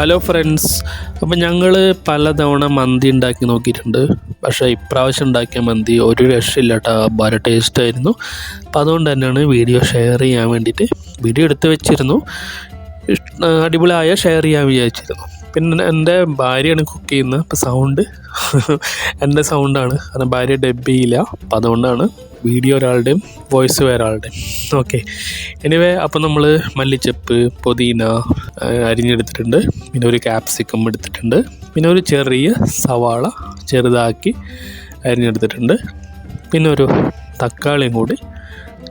Hello friends അപ്പം ഞങ്ങൾ പലതവണ മന്തി ഉണ്ടാക്കി നോക്കിയിട്ടുണ്ട്. പക്ഷേ ഇപ്രാവശ്യം ഉണ്ടാക്കിയ മന്തി ഒരു രക്ഷയില്ല വളരെ ടേസ്റ്റ് ആയിരുന്നു. അപ്പോൾ അതുകൊണ്ട് തന്നെയാണ് വീഡിയോ ഷെയർ ചെയ്യാൻ വേണ്ടിയിട്ട് വീഡിയോ എടുത്ത് വെച്ചിരുന്നു. അടിപൊളിയായ ഷെയർ ചെയ്യാൻ വിചാരിച്ചിരുന്നു. പിന്നെ എന്റെ ഭാര്യയാണ് കുക്ക് ചെയ്യുന്നത്. അപ്പോൾ സൗണ്ട് എന്റെ സൗണ്ടാണ് കാരണം ഭാര്യ ഡബ് ചെയ്യില്ല. അപ്പം അതുകൊണ്ടാണ് വീഡിയോ ഒരാളുടെയും വോയിസ് വേറെ ആളുടെയും ഓക്കെ എനിവേ അപ്പോൾ നമ്മൾ മല്ലിച്ചപ്പ് പുതിന അരിഞ്ഞെടുത്തിട്ടുണ്ട്. പിന്നെ ഒരു ക്യാപ്സിക്കം എടുത്തിട്ടുണ്ട്. പിന്നെ ഒരു ചെറിയ സവാള ചെറുതാക്കി അരിഞ്ഞെടുത്തിട്ടുണ്ട്. പിന്നെ ഒരു തക്കാളിയും കൂടി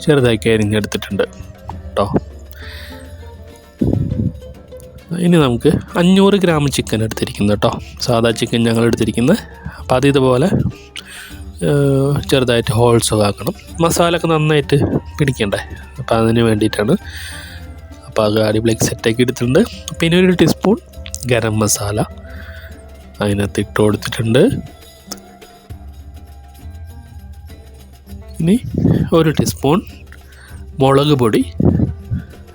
ചെറുതാക്കി അരിഞ്ഞെടുത്തിട്ടുണ്ട്. കേട്ടോ ഇനി നമുക്ക് അഞ്ഞൂറ് ഗ്രാം ചിക്കൻ എടുത്തിരിക്കുന്നു കേട്ടോ സാധാ ചിക്കൻ ഞങ്ങൾ എടുത്തിരിക്കുന്നത് അപ്പോൾ അത് ഇതുപോലെ ചെറുതായിട്ട് ഹോൾസ് ആക്കണം മസാല ഒക്കെ നന്നായിട്ട് പിടിക്കണ്ടേ? അപ്പോൾ അതിന് വേണ്ടിയിട്ടാണ്. അപ്പോൾ അത് അടിപൊളിക്ക് സെറ്റാക്കി എടുത്തിട്ടുണ്ട്. പിന്നെ ഒരു ടീസ്പൂൺ ഗരം മസാല അതിനകത്ത് ഇട്ട് കൊടുത്തിട്ടുണ്ട്. ഇനി ഒരു ടീസ്പൂൺ മുളക് പൊടി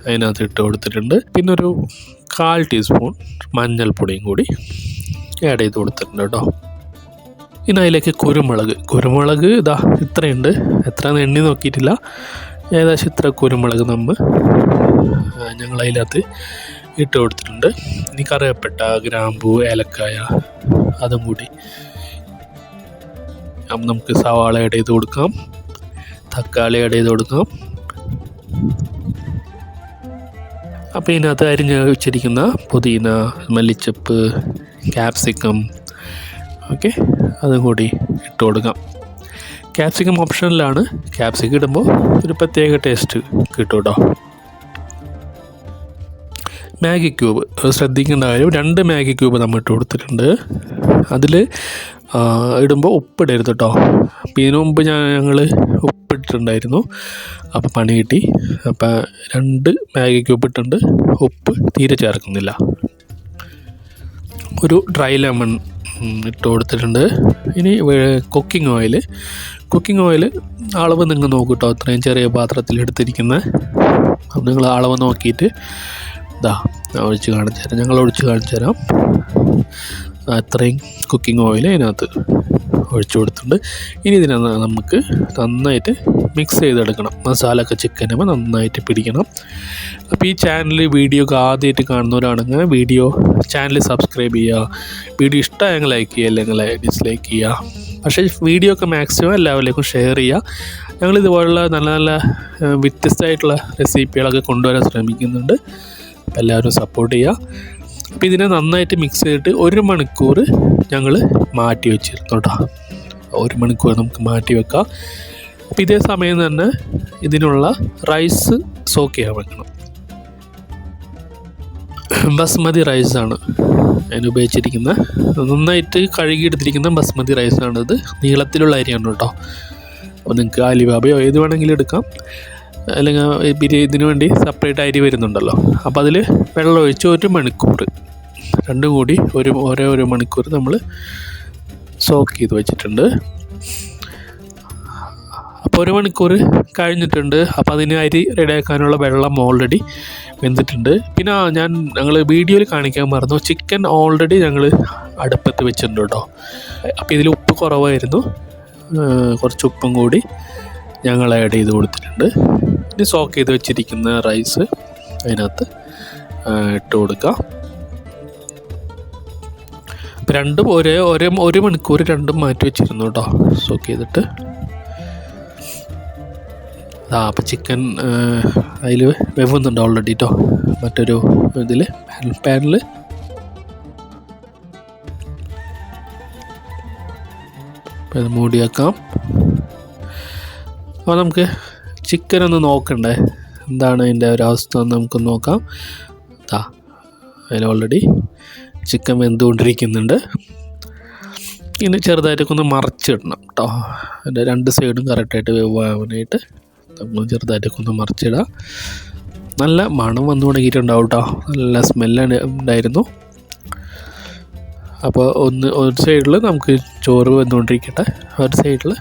അതിനകത്ത് ഇട്ട് കൊടുത്തിട്ടുണ്ട്. പിന്നെ ഒരു കാൽ ടീസ്പൂൺ മഞ്ഞൾപ്പൊടിയും കൂടി ആഡ് ചെയ്ത് കൊടുത്തിട്ടുണ്ട് കേട്ടോ. ഇനി അതിലേക്ക് കുരുമുളക്. കുരുമുളക് ഇതാ ഇത്രയുണ്ട്. എത്ര എണ്ണി നോക്കിയിട്ടില്ല. ഏകദേശം ഇത്ര കുരുമുളക് നമ്മൾ ഞങ്ങൾ അതിനകത്ത് ഇട്ട് കൊടുത്തിട്ടുണ്ട്. ഇനി കറിയപ്പെട്ട ഗ്രാമ്പു ഏലക്കായ അതും കൂടി അപ്പം നമുക്ക് സവാള ആഡ് ചെയ്ത് കൊടുക്കാം. തക്കാളി ആഡ് ചെയ്ത് കൊടുക്കാം. അപ്പോൾ ഇതിനകത്ത് അരിഞ്ഞ് വെച്ചിരിക്കുന്ന പുതിന മല്ലിച്ചപ്പ് ക്യാപ്സിക്കം ഓക്കെ അതും കൂടി ഇട്ട് കൊടുക്കാം. ക്യാപ്സിക്കം ഓപ്ഷനിലാണ് ക്യാപ്സിക്കം ഇടുമ്പോൾ ഒരു പ്രത്യേക ടേസ്റ്റ് കിട്ടും കേട്ടോ മാഗി ക്യൂബ് ശ്രദ്ധിക്കേണ്ട കാര്യം രണ്ട് മാഗി ക്യൂബ് നമ്മൾ ഇട്ട് കൊടുത്തിട്ടുണ്ട്. അതിൽ ഇടുമ്പോൾ ഉപ്പിടരുത് കേട്ടോ അപ്പം ഇതിനു മുമ്പ് ഞാൻ ഞങ്ങൾ ഉപ്പിട്ടിട്ടുണ്ടായിരുന്നു. അപ്പം പണി കിട്ടി. അപ്പം രണ്ട് മാഗി ക്യൂബ് ഇട്ടുണ്ട് ഉപ്പ് തീരെ ചേർക്കുന്നില്ല. ഒരു ഡ്രൈ ലെമൺ ഇട്ട് കൊടുത്തിട്ടുണ്ട്. ഇനി കുക്കിംഗ് ഓയിൽ കുക്കിംഗ് ഓയിൽ അളവ് നിങ്ങൾ നോക്കൂ കേട്ടോ അത്രയും ചെറിയ പാത്രത്തിൽ എടുത്തിരിക്കുന്ന അപ്പം നിങ്ങൾ അളവ് നോക്കിയിട്ട് ഇതാ ഒഴിച്ച് കാണിച്ചു തരാം. ഞങ്ങൾ ഒഴിച്ച് കാണിച്ചു തരാം. അത്രയും കുക്കിംഗ് ഓയിൽ അതിനകത്ത് ഒഴിച്ചു കൊടുത്തിട്ടുണ്ട്. ഇനി ഇതിനകത്ത് നമുക്ക് നന്നായിട്ട് മിക്സ് ചെയ്തെടുക്കണം. മസാല ഒക്കെ ചിക്കനും നന്നായിട്ട് പിടിക്കണം. അപ്പോൾ ഈ ചാനൽ വീഡിയോ ഒക്കെ ആദ്യമായിട്ട് കാണുന്നവരാണെങ്കിൽ വീഡിയോ ചാനൽ സബ്സ്ക്രൈബ് ചെയ്യുക വീഡിയോ ഇഷ്ടമായെങ്കിൽ ലൈക്ക് ചെയ്യുക അല്ലെങ്കിൽ ഡിസ്ലൈക്ക് ചെയ്യുക പക്ഷേ വീഡിയോ ഒക്കെ മാക്സിമം എല്ലാവരിലേക്കും ഷെയർ ചെയ്യുക ഞങ്ങൾ ഇതുപോലുള്ള നല്ല നല്ല വ്യത്യസ്തമായിട്ടുള്ള റെസിപ്പികളൊക്കെ കൊണ്ടുവരാൻ ശ്രമിക്കുന്നുണ്ട്. അപ്പോൾ എല്ലാവരും സപ്പോർട്ട് ചെയ്യുക അപ്പോൾ ഇതിനെ നന്നായിട്ട് മിക്സ് ചെയ്തിട്ട് ഒരു മണിക്കൂർ ഞങ്ങൾ മാറ്റി വെച്ചിരുന്നു കേട്ടോ ഒരു മണിക്കൂർ നമുക്ക് മാറ്റി വെക്കാം. അപ്പോൾ ഇതേ സമയം തന്നെ ഇതിനുള്ള റൈസ് സോക്ക് ചെയ്യാൻ വെക്കണം. ബസ്മതി റൈസാണ് ഞാൻ ഉപയോഗിച്ചിരിക്കുന്നത്. നന്നായിട്ട് കഴുകിയെടുത്തിരിക്കുന്ന ബസ്മതി റൈസാണ് ഇത്. നീളത്തിലുള്ള അരിയാണ് കേട്ടോ. അപ്പോൾ നിങ്ങൾക്ക് അലിബാബയോ ഏത് വേണമെങ്കിലും എടുക്കാം. അല്ലെങ്കിൽ ബിരി ഇതിന് വേണ്ടി സെപ്പറേറ്റ് അരി വരുന്നുണ്ടല്ലോ. അപ്പോൾ അതിൽ വെള്ളം ഒഴിച്ച് ഒരു മണിക്കൂർ. രണ്ടും കൂടി ഒരു ഓരോ ഒരു മണിക്കൂർ നമ്മൾ സോക്ക് ചെയ്ത് വെച്ചിട്ടുണ്ട്. അപ്പോൾ ഒരു മണിക്കൂർ കഴിഞ്ഞിട്ടുണ്ട്. അപ്പോൾ അതിന് അരി റെഡിയാക്കാനുള്ള വെള്ളം ഓൾറെഡി വെന്തിട്ടുണ്ട്. പിന്നെ ഞാൻ ഞങ്ങൾ വീഡിയോയിൽ കാണിക്കാൻ മറന്നു. ചിക്കൻ ഓൾറെഡി ഞങ്ങൾ അടുപ്പത്ത് വെച്ചിട്ടുണ്ട് കേട്ടോ. അപ്പോൾ ഇതിൽ ഉപ്പ് കുറവായിരുന്നു. കുറച്ച് ഉപ്പും കൂടി ഞങ്ങൾ ആഡ് ചെയ്ത് കൊടുത്തിട്ടുണ്ട്. ഇനി സോക്ക് ചെയ്ത് വെച്ചിരിക്കുന്ന റൈസ് അതിനകത്ത് ഇട്ട് കൊടുക്കാം. രണ്ടും ഒരേ ഒരേ ഒരു മണിക്കൂർ രണ്ടും മാറ്റി വെച്ചിരുന്നു കേട്ടോ. സോക്ക് ചെയ്തിട്ട്. ആ അപ്പം ചിക്കൻ അതിൽ വെവുന്നുണ്ട് ഓൾറെഡി കേട്ടോ മറ്റൊരു ഇതിൽ പാനിൽ ഇത് മൂടി വെക്കാം അപ്പോൾ നമുക്ക് ചിക്കൻ ഒന്ന് നോക്കണ്ടേ? എന്താണ് അതിന്റെ ഒരു അവസ്ഥ എന്ന് നമുക്കൊന്ന് നോക്കാം. താ അതിൽ ഓൾറെഡി ചിക്കൻ വെന്തുകൊണ്ടിരിക്കുന്നുണ്ട്. ഇനി ചെറുതായിട്ടൊക്കെ ഒന്ന് മറച്ചിടണം കേട്ടോ അതിന്റെ രണ്ട് സൈഡും കറക്റ്റായിട്ട് വേവാനായിട്ട് നമ്മൾ ചെറുതായിട്ടൊക്കെ ഒന്ന് മറിച്ചിടാം. നല്ല മണം വന്നു തുടങ്ങിയിട്ടുണ്ടാവും കേട്ടോ നല്ല സ്മെല്ലാണ് ഉണ്ടായിരുന്നു. അപ്പോൾ ഒന്ന് ഒരു സൈഡിൽ നമുക്ക് ചോറ് വന്നുകൊണ്ടിരിക്കട്ടെ. ഒരു സൈഡിൽ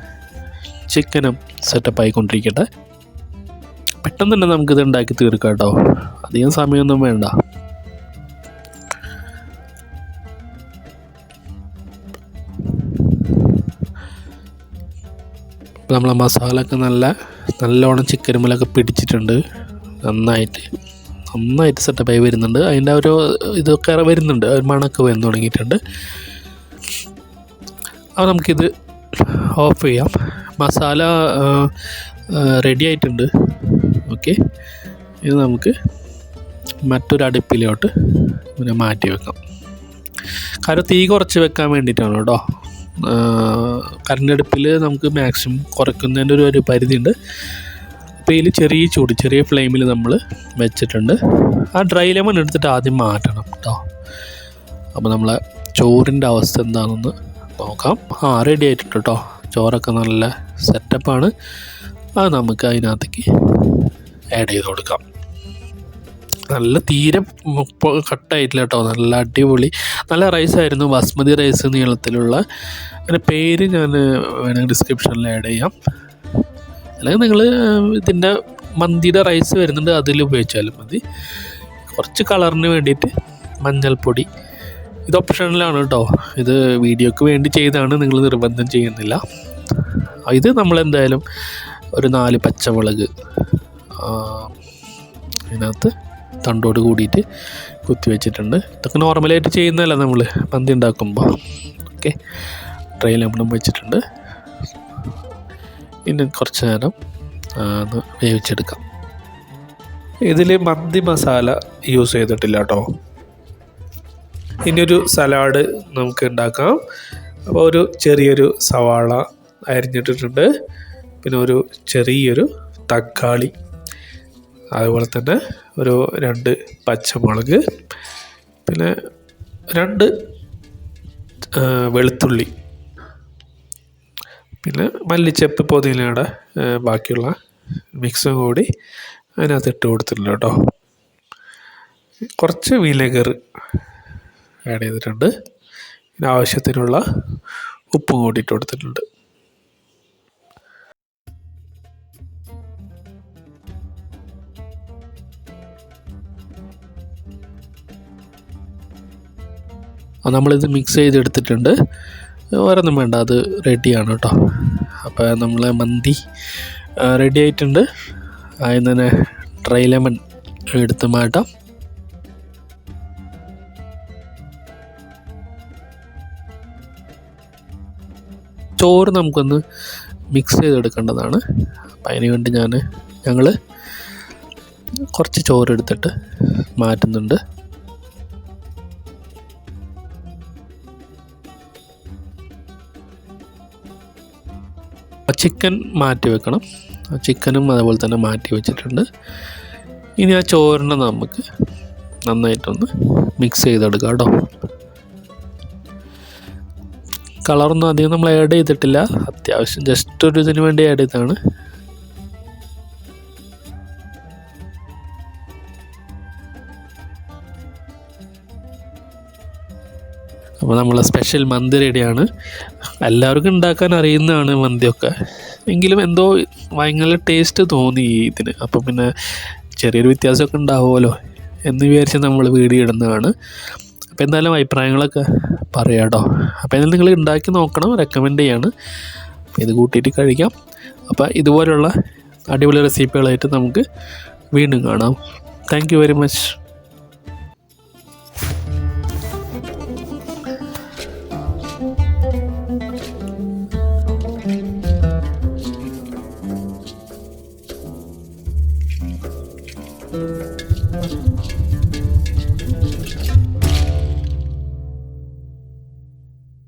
ചിക്കനും സെറ്റപ്പ് ആയിക്കൊണ്ടിരിക്കട്ടെ. പെട്ടെന്ന് തന്നെ നമുക്കിത് ഉണ്ടാക്കി തീർക്കാം കേട്ടോ അധികം സമയമൊന്നും വേണ്ട. നമ്മളെ മസാല ഒക്കെ നല്ല നല്ലോണം ചിക്കനുമലൊക്കെ പിടിച്ചിട്ടുണ്ട്. നന്നായിട്ട് നന്നായിട്ട് സെറ്റപ്പായി വരുന്നുണ്ട്. അതിന്റെ ഒരു ഇതൊക്കെ വരുന്നുണ്ട്. ഒരു മണക്ക് വന്ന് തുടങ്ങിയിട്ടുണ്ട്. അപ്പോൾ നമുക്കിത് ഓഫ് ചെയ്യാം. മസാല റെഡി ആയിട്ടുണ്ട്. ഓക്കെ ഇത് നമുക്ക് മറ്റൊരു അടുപ്പിലോട്ട് ഇങ്ങനെ മാറ്റി വെക്കാം. കാരണം തീ കുറച്ച് വെക്കാൻ വേണ്ടിയിട്ടാണ് കേട്ടോ കറണ്ടടുപ്പിൽ നമുക്ക് മാക്സിമം കുറയ്ക്കുന്നതിന്റെ ഒരു ഒരു പരിധിയുണ്ട്. അപ്പോൾ ഇതിൽ ചെറിയ ചൂട് ചെറിയ ഫ്ലെയിമിൽ നമ്മൾ വെച്ചിട്ടുണ്ട്. ആ ഡ്രൈ ലെമൺ എടുത്തിട്ട് ആദ്യം മാറ്റണം കേട്ടോ അപ്പോൾ നമ്മളെ ചോറിന്റെ അവസ്ഥ എന്താണെന്ന് നോക്കാം. ആ റെഡി ആയിട്ടുണ്ട് കേട്ടോ ചോറൊക്കെ നല്ല സെറ്റപ്പാണ് അത് നമുക്ക് അതിനകത്തേക്ക് ആഡ് ചെയ്ത് കൊടുക്കാം. നല്ല തീരെ കട്ടായിട്ടില്ല കേട്ടോ. നല്ല അടിപൊളി. നല്ല റൈസായിരുന്നു ബസ്മതി റൈസ് നീളത്തിലുള്ള. അതിന്റെ പേര് ഞാൻ വേണമെങ്കിൽ ഡിസ്ക്രിപ്ഷനിൽ ആഡ് ചെയ്യാം. അല്ലെങ്കിൽ നിങ്ങൾ ഇതിന്റെ മന്തിയുടെ റൈസ് വരുന്നുണ്ട് അതിൽ ഉപയോഗിച്ചാലും മതി. കുറച്ച് കളറിന് വേണ്ടിയിട്ട് മഞ്ഞൾപ്പൊടി. ഇത് ഓപ്ഷനിലാണ് കേട്ടോ. ഇത് വീഡിയോക്ക് വേണ്ടി ചെയ്താണ് നിങ്ങൾ നിർബന്ധം ചെയ്യുന്നില്ല. ഇത് നമ്മളെന്തായാലും ഒരു നാല് പച്ചമുളക് ഇതിനകത്ത് തണ്ടോട് കൂടിയിട്ട് കുത്തി വെച്ചിട്ടുണ്ട്. ഇതൊക്കെ നോർമലായിട്ട് ചെയ്യുന്നതല്ല നമ്മൾ പന്തി ഉണ്ടാക്കുമ്പോൾ ഓക്കെ ട്രെയിൻ നമ്മളും വെച്ചിട്ടുണ്ട്. ഇനി കുറച്ച് നേരം ഒന്ന് വേവിച്ചെടുക്കാം. ഇതിൽ മന്തി മസാല യൂസ് ചെയ്തിട്ടില്ല കേട്ടോ ഇനിയൊരു സലാഡ് നമുക്ക് ഉണ്ടാക്കാം. അപ്പോൾ ഒരു ചെറിയൊരു സവാള അരിഞ്ഞിട്ടിട്ടുണ്ട്. പിന്നെ ഒരു ചെറിയൊരു തക്കാളി. അതുപോലെ തന്നെ ഒരു രണ്ട് പച്ചമുളക് പിന്നെ രണ്ട് വെളുത്തുള്ളി പിന്നെ മല്ലിച്ചപ്പ് പുതിനയുടെ ബാക്കിയുള്ള മിക്സും കൂടി അതിനകത്ത് ഇട്ട് കൊടുത്തിട്ടുണ്ട് കേട്ടോ. കുറച്ച് വിനെഗർ ആഡ് ചെയ്തിട്ടുണ്ട്. പിന്നെ ആവശ്യത്തിനുള്ള ഉപ്പും കൂടി ഇട്ട് കൊടുത്തിട്ടുണ്ട്. നമ്മളിത് മിക്സ് ചെയ്തെടുത്തിട്ടുണ്ട്. വേറൊന്നും വേണ്ട അത് റെഡിയാണ് കേട്ടോ. അപ്പോൾ നമ്മളെ മന്തി റെഡി ആയിട്ടുണ്ട്. അതിൽ തന്നെ ഡ്രൈ ലെമൺ എടുത്ത് മാറ്റാം. ചോറ് നമുക്കൊന്ന് മിക്സ് ചെയ്തെടുക്കേണ്ടതാണ്. അപ്പം അതിന് വേണ്ടി ഞാൻ ഞങ്ങൾ കുറച്ച് ചോറ് എടുത്തിട്ട് മാറ്റുന്നുണ്ട്. ചിക്കൻ മാറ്റി വെക്കണം. ചിക്കനും അതുപോലെ തന്നെ മാറ്റി വെച്ചിട്ടുണ്ട്. ഇനി ആ ചോറിനെ നമുക്ക് നന്നായിട്ടൊന്ന് മിക്സ് ചെയ്തെടുക്കാം കേട്ടോ. കളറൊന്നും അധികം നമ്മൾ ആഡ് ചെയ്തിട്ടില്ല. അത്യാവശ്യം ജസ്റ്റ് ഒരു ഇതിന് വേണ്ടി ആഡ് ചെയ്താണ് അപ്പോൾ നമ്മളെ സ്പെഷ്യൽ മന്തി റെഡിയാണ് എല്ലാവർക്കും ഉണ്ടാക്കാൻ അറിയുന്നതാണ് മന്തിയൊക്കെ. എങ്കിലും എന്തോ ഭയങ്കര ടേസ്റ്റ് തോന്നി ഇതിന്. അപ്പം പിന്നെ ചെറിയൊരു വ്യത്യാസമൊക്കെ ഉണ്ടാവുമല്ലോ എന്ന് വിചാരിച്ച് നമ്മൾ വീഡിയോ ഇടുന്നതാണ്. അപ്പോൾ എന്തായാലും അഭിപ്രായങ്ങളൊക്കെ പറയാം കേട്ടോ അപ്പോൾ എന്തായാലും നിങ്ങൾ ഉണ്ടാക്കി നോക്കണം റെക്കമെൻഡ് ചെയ്യാണ്. ഇത് കൂട്ടിയിട്ട് കഴിക്കാം. അപ്പോൾ ഇതുപോലുള്ള അടിപൊളി റെസിപ്പികളായിട്ട് നമുക്ക് വീണ്ടും കാണാം. Thank very much